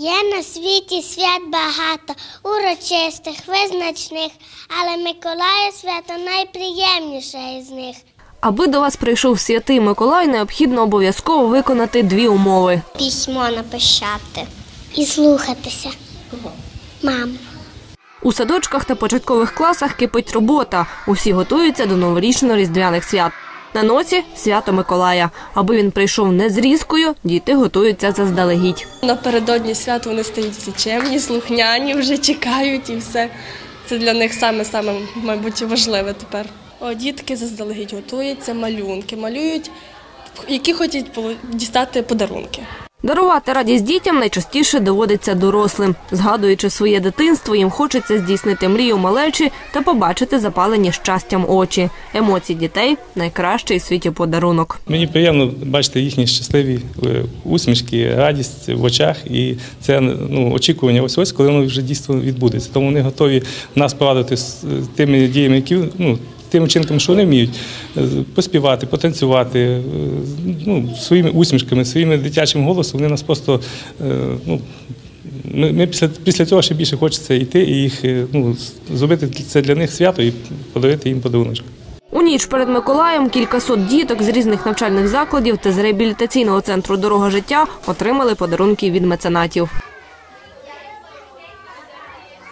Є на світі свят багато, урочистих, визначних, але Миколая свято найприємніше із них. Аби до вас прийшов святий Миколай, необхідно обов'язково виконати дві умови. Письмо напишати і слухатися. Маму. У садочках та початкових класах кипить робота. Усі готуються до новорічно-різдвяних свят. На носі свято Миколая. Аби він прийшов не з різкою, діти готуються заздалегідь. Напередодні свят вони стають всі слухняні, вже чекають і все. Це для них саме саме, мабуть, важливе тепер. О, дітки заздалегідь готуються, малюнки, малюють, які хочуть дістати подарунки. Дарувати радість дітям найчастіше доводиться дорослим. Згадуючи своє дитинство, їм хочеться здійснити мрію малечі та побачити запалені щастям очі. Емоції дітей найкращий у світі подарунок. Мені приємно бачити їхні щасливі е, усмішки, радість в очах, і це ну, очікування ось ось, коли воно вже дійсно відбудеться. Тому вони готові нас порадити з е, тими діями, які ну. Тими вчинками, що вони вміють е, поспівати, потанцювати, е, ну, своїми усмішками, своїми дитячим голосом, вони нас просто е, ну, ми, після, після цього ще більше хочеться йти і їх ну, зробити це для них свято і подарувати їм подарунок. У ніч перед Миколаєм кількасот діток з різних навчальних закладів та з реабілітаційного центру Дорога життя отримали подарунки від меценатів.